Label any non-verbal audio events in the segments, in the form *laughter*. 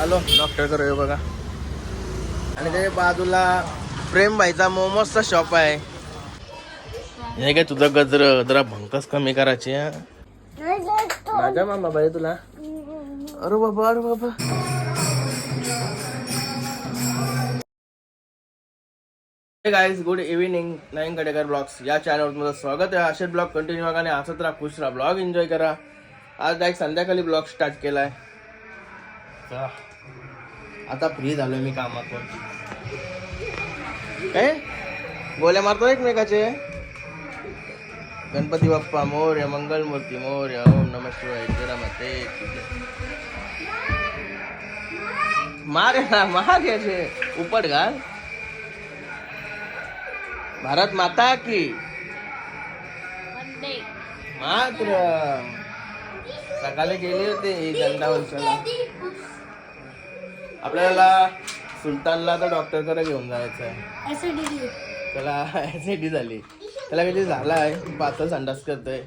आलो. डॉक्टर करू बघा. आणि ते बाजूला प्रेम भाईचा मोमोजचा शॉप आहे. हे काय तुझं गजर जरा भंकस कमी करायची माझ्या मामा बाई तुला? अरे बाबा अरे बाबा. Guys good evening nine Kadekar blogs या चॅनलवर तुमचं स्वागत आहे. असे ब्लॉग कंटिन्यू बघा आणि असंच राहा खुश राहा. ब्लॉग एन्जॉय करा. आज डायरेक्ट संध्याकाळी ब्लॉग स्टार्ट केलाय. चला. आता फ्री झालोय मी कामातून. काय गोल्या मारतो एकमेकाचे? गणपती बाप्पा मोर्य मंगलमूर्ती मोर्य ओम नम शिवाय जरामते मार ना मार याचे. उपट घाल. भारत माता की. मात्र. सकाळी गेली होती दंडा वर्षाला आपल्याला सुलतानला तर डॉक्टरकडे घेऊन जायचं आहे त्याला ऍसिडी झाली. त्याला काहीतरी झाला आहे पातळ संडास करतोय.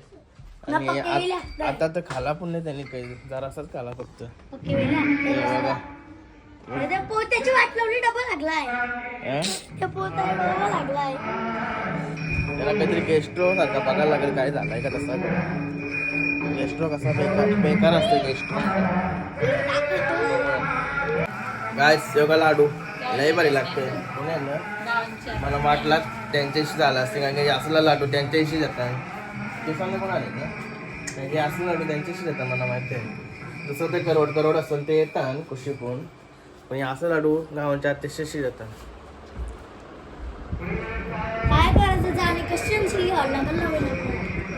आणि आता तर खाला पण नाही त्यांनी काही जरासाच खाला फक्त. हे बघा. पोत्याची वाट लावली डबा लागलाय. हं? त्या पोत्याला लागलाय. त्याला काहीतरी गेस्ट्रो सारखा बघायला लागेल काय झालाय का तसा गेस्ट्रो कसा बेकार बेकार असतो गेस्ट्रो काय योगा लाडू. लय भारी लागते मला वाटला त्यांच्याशी झाला असते कारण की असला लाडू त्यांच्याशी जातात. ते सांगा कोण आले ना की असलं लाडू त्यांच्याशी जातात मला माहिती आहे. जसं ते करोड करोड असेल ते येतात कुशीकून पण हे असं लाडू गावांच्या त्याच्याशी जातात. काय करायचं जाणे कशांची हॉलला पण नवीन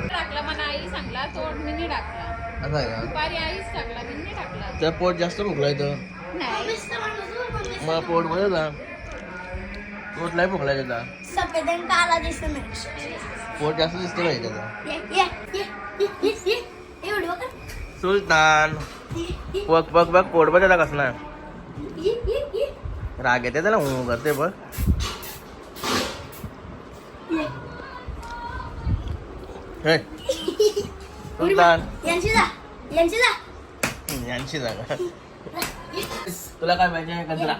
टाकला मला आई सांगला तो मी नाही टाकला. असं आहे का? दुपारी आईच टाकला मी नाही टाकला. त्या पोट जास्त भुकलाय तर नाही मग पोटमध्ये जा पोट लय भुकलाय त्याचा. सफेद आणि काला दिसत नाही पोट जास्त दिसते पाहिजे त्याचा. ये ये ये ये ये ये एवढं बघा सुलतान. बघ बघ बघ पोट बघ त्याचा कसला. राग येते त्याला हू करते बघ. हे. सुलतान. यांची जा यांची जा. यांची जागा. तुला काय पाहिजे? गजरा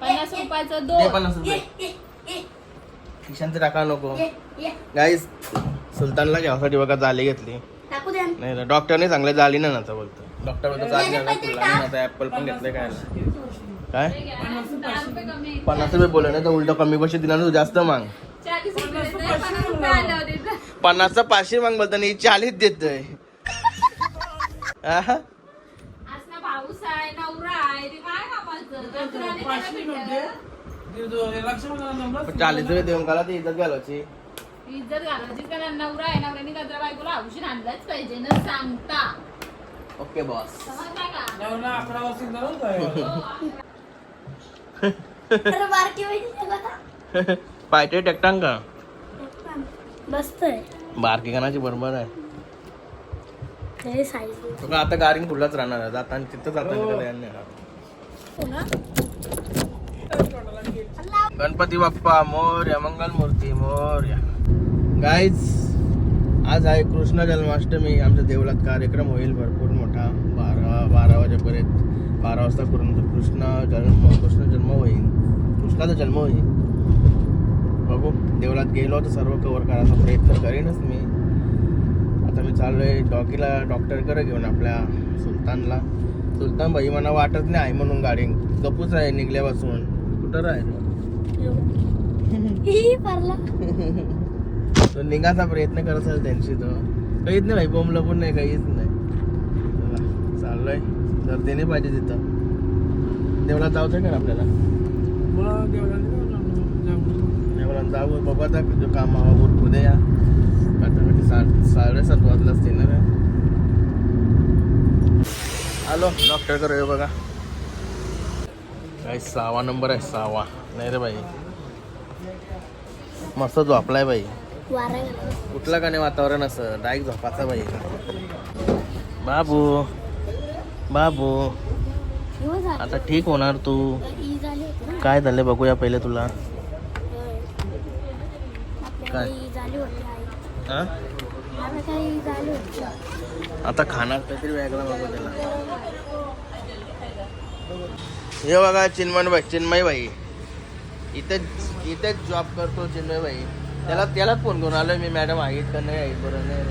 पन्नास रुपयाचं दे दोन. पन्नास रुपये. खिशांचे टाका नको. गाईस सुलतानला घ्यावासाठी बघा जाली घेतली. टाकू द्या. नाही डॉक्टरने चांगले जाली ना नाचा बोलतो. डॉक्टर बोलतो जाली ना तुला. नाही आता ऍपल पण घेतलंय काय काय? पन्नास रुपये बोलले नाही तर उलट कमी पैसे दिला ना तू जास्त माग. पन्नासचा पाचशे माग बोलताना ही चाळीस देतोय *laughs* आहा. आज ना भाऊस आहे नवरा आहे ते काय चाळीस रुपये देऊन काला ती इज्जत घालायची. इज्जत घालायची का? नवरा आहे नवऱ्याने गजरा बायकोला औषध आणलाच पाहिजे न सांगता. Okay boss. समजला का? बघा. पायटे टेकटांग का? बसतोय बारकी कानाची बरोबर आहे. ते साईज तो का आता गाडी खुलाच राहणार आहे जाताना तिथं जाताना गणपती बाप्पा मोर्या मंगल मूर्ती मोर्या. गाईज आज आहे कृष्ण जन्माष्टमी. आमच्या देवळात कार्यक्रम होईल भरपूर मोठा. बारा बारा वाजेपर्यंत बारा वाजता करून कृष्ण जन्म कृष्ण जन्म होईल. कृष्णाचा जन्म होईल. बघू देवळात गेलो तर सर्व कवर करायचा प्रयत्न करेनच मी. आता मी चाललोय डॉकीला डॉक्टरकडे घेऊन आपल्या सुलतानला. सुलतान भाई मला वाटत नाही आहे म्हणून गाडी गपूच आहे निघल्यापासून. कुठं आहे ही परला. तो निघायचा प्रयत्न करत असेल त्यांची तो. काहीच नाही भाई बोंबलं पण नाही काहीच नाही. चला चाललोय. गर्दीने पाहिजे तिथं. देवळात जाऊचं का आपल्याला? देवळात जाऊ बघू आता जो कामावर उरकू दे या कटाकटी सात साडेसात वाजला असते ना रे आलो. डॉक्टर करू बघा. काय सहावा नंबर आहे सहावा नाही रे बाई. मस्त झोपलाय बाई. कुठलं का नाही वातावरण असं? डायरेक्ट झोपाचा बाई. बाबू. बाबू. आता ठीक होणार तू. काय झालं बघूया पहिले तुला. काय? आता खाणार काहीतरी वेगळा बघू त्याला. हे बघा चिन्मय भाई चिन्मय भाई. इथेच इथेच जॉब करतो चिन्मय भाई. त्याला त्यालाच फोन करून आलोय मी मॅडम आहेत का नाही आहेत बरं नाही.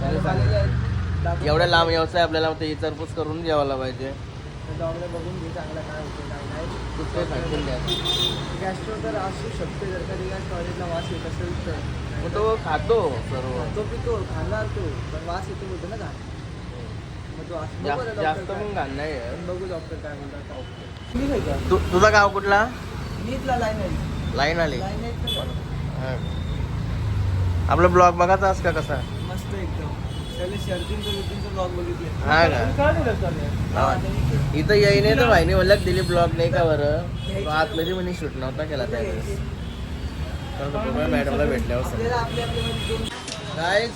त्याला एवढ्या लांब व्यवसाय आपल्याला ते विचारपूस करून जेवायला पाहिजे. डॉक्टर बघून घे चांगला काय होतं काय नाही. द्या. गॅस्ट्रो तर असू शकते जर कधी काय टॉयलेटला वास येत असेल तर. मग तो खातो सर्व. तो पितो खाणार तो पण वास येतो बोलतो ना घाण मग तो असं बघू जास्त ना जास्त डॉक्टर पण घाण नाही आहे. काय- बघू डॉक्टर काय म्हणतात ठीक आहे का? तू तुझा गाव कुठला? नीटला लाईन आली. लाईन हा. आपला ब्लॉग बघायचा आज का कसा? मस्त एकदम. हा का. इथं येईने तर भाईने म्हणलं दिली ब्लॉग नाही का बरं? तो आतमध्ये म्हणे शूट नव्हता केला त्यावेळेस तर मॅडमला भेटल्यावर गाईज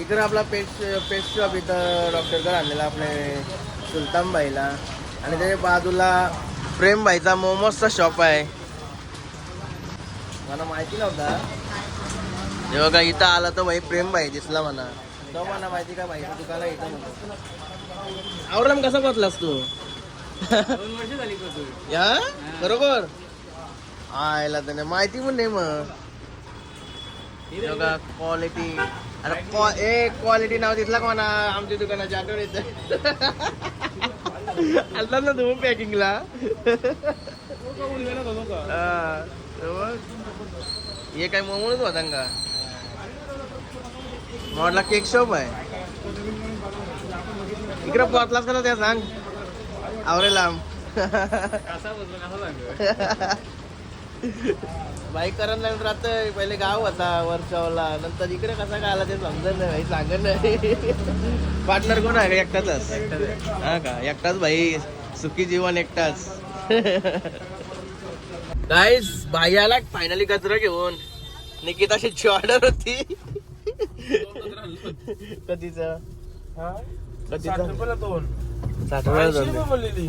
इकडे आपला पेस्ट पेस्ट शॉप इथं डॉक्टरकडे आणलेला आपले सुलतानबाईला आणि त्याच्या बाजूला प्रेमबाईचा मोमोजचा शॉप आहे. मला माहिती नव्हता. हे बघा इथं आला तर भाई प्रेमबाई दिसला मला. तो मला माहिती का दुकान म्हणतो कसा बसलास तू? दोन वर्ष झाली का या? बरोबर. आयला त्याने माहिती पण नाही मग. हे बघा. क्वालिटी अरे ए क्वालिटी नाव दिसला का म्हणा आमच्या दुकानाच्या आठवण येत आलता ना तुम्ही पॅकिंगला हे काय मोमोच होता का? मॉडला केक शॉप आहे. इकडे पोहोचलास का ना त्या सांग. आवरे लांब. बाईक करत नाही राहत पहिले गाव होता वरच्यावला नंतर इकडे कसा काय आला ते समजत नाही भाई सांगत नाही. पार्टनर कोण आहे एकटाच? हा का? एकटाच भाई सुखी जीवन एकटाच. गाईस भाई आला फायनली कचरा घेऊन. निकिताशी ऑर्डर होती. *laughs* कधीच? कधीच? दोन. साठ वेळा झालं. बोललेली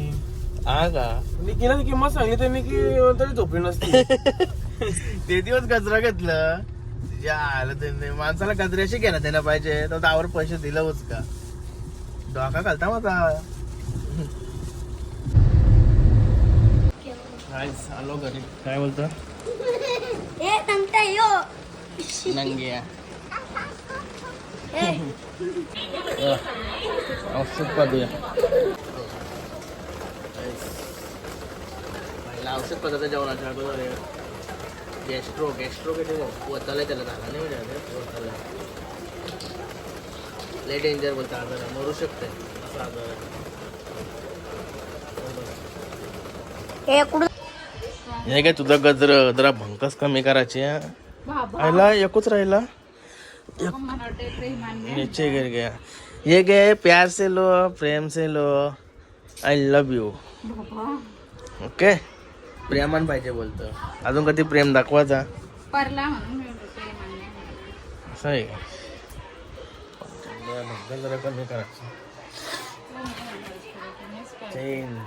हा का? निकीला किंमत सांगली त्यांनी की तरी झोपली नसती. *laughs* ते दिवस कचरा घेतलं. ज्या आलं त्यांनी माणसाला कचऱ्याशी घ्यायला त्याला पाहिजे. तर त्यावर पैसे दिलंच का डोका घालता माझा आलो घरी. काय बोलतो? *laughs* ए नंतर यो. नंग्या ए औषध पाहूया औषध पदार्थ जेवणाच्या गॅस्ट्रो गॅस्ट्रो किती वताला त्याला झाला नाही म्हणजे वताला लय डेंजर बोलता आजार मरू शकते असा आजार. हे काय तुझं गजर जरा भंकस कमी करायची आयला एकूच राहिला. नीचे गिर गया। ये गए प्यार से लो प्रेम से लो। आय लव यू ओके प्रेमान पाहिजे बोलतं। अजून कधी प्रेम दाखवायचा असं आहे जरा कमी करायचं चेन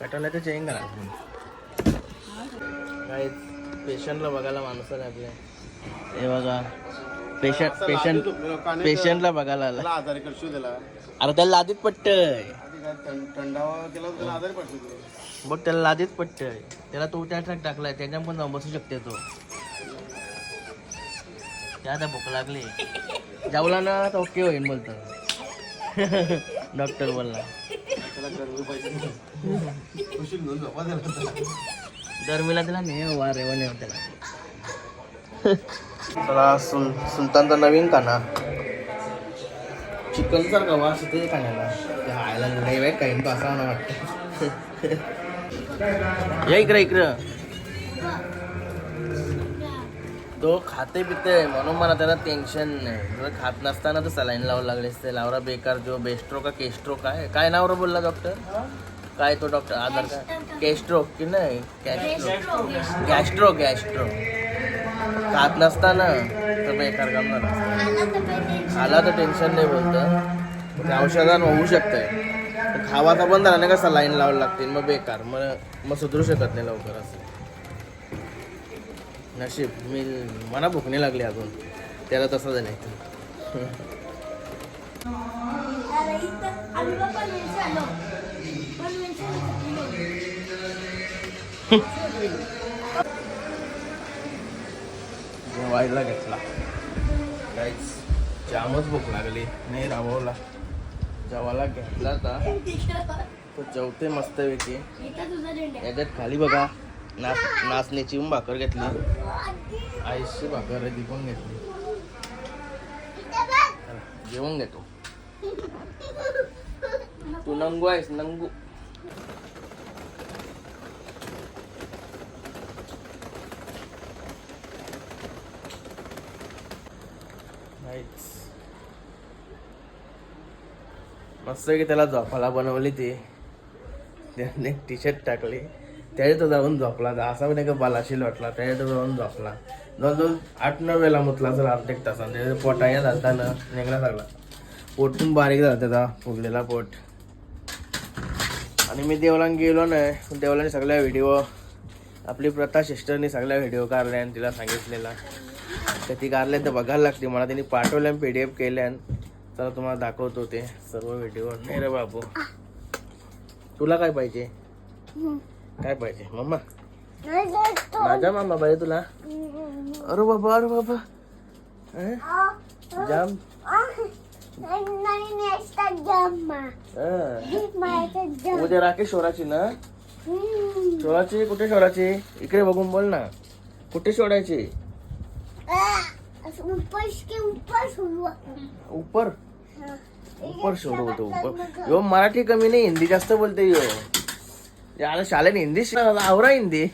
कटवल्या तर चेन करा. काय पेशंटला बघायला माणूस आला आपल्या हे बघा. पेशंट पेशंट पेशंटला बघायला आला. आजारी त्याला. अरे त्याला लादीत पट्टय. थं- थंडावा केला त्याला आजारी पडतो तो. बघ त्याला लादीत पट्टय. त्याला तो त्या ट्रॅक टाकलाय. त्याच्या पण बसू शकते तो. त्या आता भूक लागली. जाऊला ना तर ओके होईल बोलतो. *laughs* डॉक्टर बोलला. त्याला गरमी पाहिजे खुशील घेऊन झोपा त्याला दरमीला त्याला नाही वार रेवा नाही त्याला. चला सुल सुलतानचा नवीन काना चिकन सारखा वास येते खाण्याला. ते खायला लय वेळ काही तो असा मला वाटतं. या इकडं इकडं. तो खाते पिते म्हणून मला त्याला टेन्शन नाही. जर खात नसताना तर सलाईन लावावं लागले असते लावरा बेकार जो बेस्ट्रो का केस्ट्रो काय काय नाव रे बोलला डॉक्टर काय तो डॉक्टर आधार काय केस्ट्रो की नाही? कॅस्ट्रो गॅस्ट्रो गॅस्ट्रो खात नसताना तर बेकार काम झाला आला तर टेन्शन नाही बोलतं. औषधान होऊ शकतंय. खावाचा बंद झाला नाही का सलाईन लावावं लागते मग बेकार. मग मग सुधरू शकत नाही लवकर असं. नशीब. मी मला भूक नाही लागली अजून. त्याला तसं झालं इथं *laughs* *laughs* जेवायला घेतला. काहीच जामच भूक लागली. नाही राबवला. जेवायला घेतला तर तो जेवते मस्तपैकी. याच्यात खाली बघा नाच नाचण्याची भाकर घेतली. आईसची भाकर ती पण घेतली. जेवून घेतो. तू नंगू आहेस नंगू. मस्त की त्याला झोपाला बनवली ती. त्याने टी शर्ट टाकली. त्याच्यात तो जाऊन झोपला. असा नाही का बालाशी लोटला त्याच्यात तो जाऊन झोपला. जो आठ नऊ वेळा मुतला जर अर्धा एक तासात त्याच्या पोटाया झालताना निघला सगळा पोटून बारीक झाला त्याचा. फुगलेला पोट. आणि मी देवलान गेलो नाही. देवलाने सगळ्या व्हिडिओ आपली प्रथा सिस्टरनी सगळ्या व्हिडिओ काढल्या आणि तिला सांगितलेला. तर ती काढल्या तर बघायला लागते. मला त्यांनी पाठवल्या पी डी एफ केल्या तर तुम्हाला दाखवतो ते सर्व व्हिडिओ नाही रे बाबू. तुला काय पाहिजे? काय पाहिजे? मम्मा? माझा मामा पाहिजे तुला? अरे बाबा अरे बाबा? जाम. उद्या राकेश शोराची ना? शोराची? कुठे शोराची? इकडे बघून बोल ना. कुठे शोधायची ऊपर शोध होतो ऊपर यो मराठी कमी नाही हिंदी जास्त बोलते यो. याला शाळेत हिंदी आवरा हिंदी.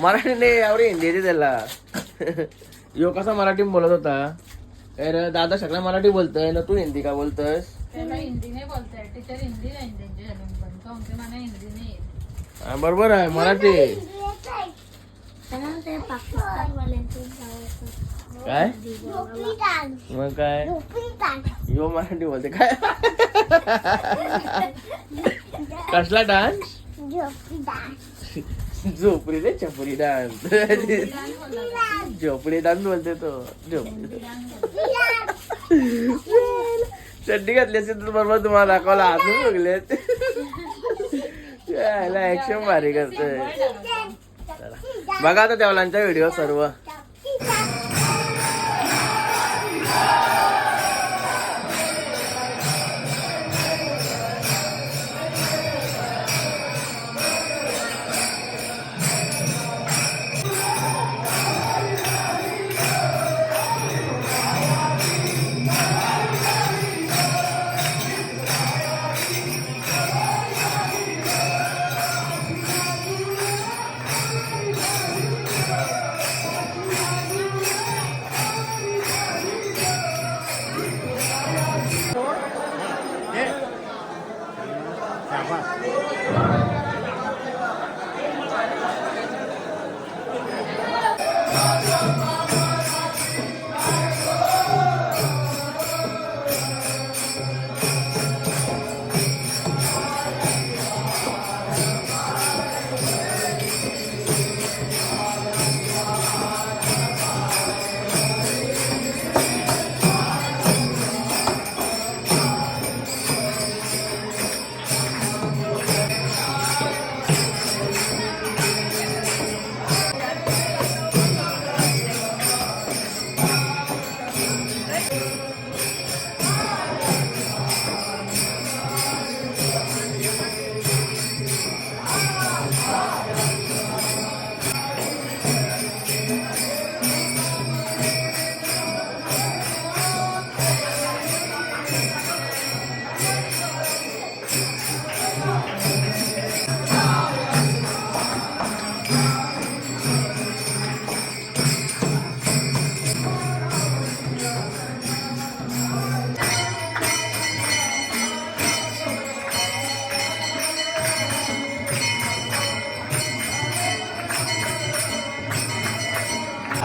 मराठी नाही आवरे हिंदी येते त्याला. यो कसा मराठी बोलत होता? अरे दादा सगळा मराठी बोलतोय ना तू हिंदी का बोलतोयस. हा, बरोबर आहे मराठी. ते पाकिस्तानवाल्यांचं जायचं. काय. मग काय. यो मराठी बोलते. काय? कसला डान्स? झोपडी रे चपरी डान्स. झोपडी डान्स बोलते तो. झोपडी चड्डी घातली असेल तर बरोबर तुम्हाला दाखवला हसून बघले ऍक्शन भारी करतोय. बघा आता देवलांचा व्हिडिओ सर्व.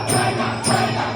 China, China.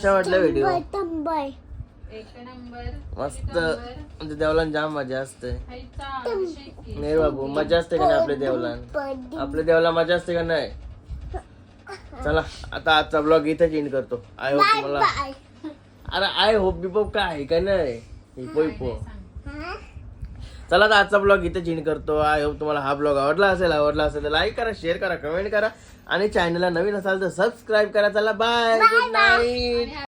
कशा वाटल्या व्हिडिओ तंबय एक नंबर मस्त. म्हणजे देवलान जाम मजा असते. नाही बाबू मजा असते का नाही आपल्या देवलान? आपल्या देवाला मजा असते का नाही? चला आता आजचा ब्लॉग इथेच एंड करतो. आय होप तुम्हाला अरे आय होप बिपोप काय आहे का नाही? Hippo hippo. चला तर आजचा ब्लॉग इथे चेंज करतो. आय होप तुम्हाला हा ब्लॉग आवडला असेल आवडला असेल तर लाईक करा शेअर करा कमेंट करा. आणि चॅनलला नवीन असाल तर सबस्क्राईब करा. चला बाय गुड नाईट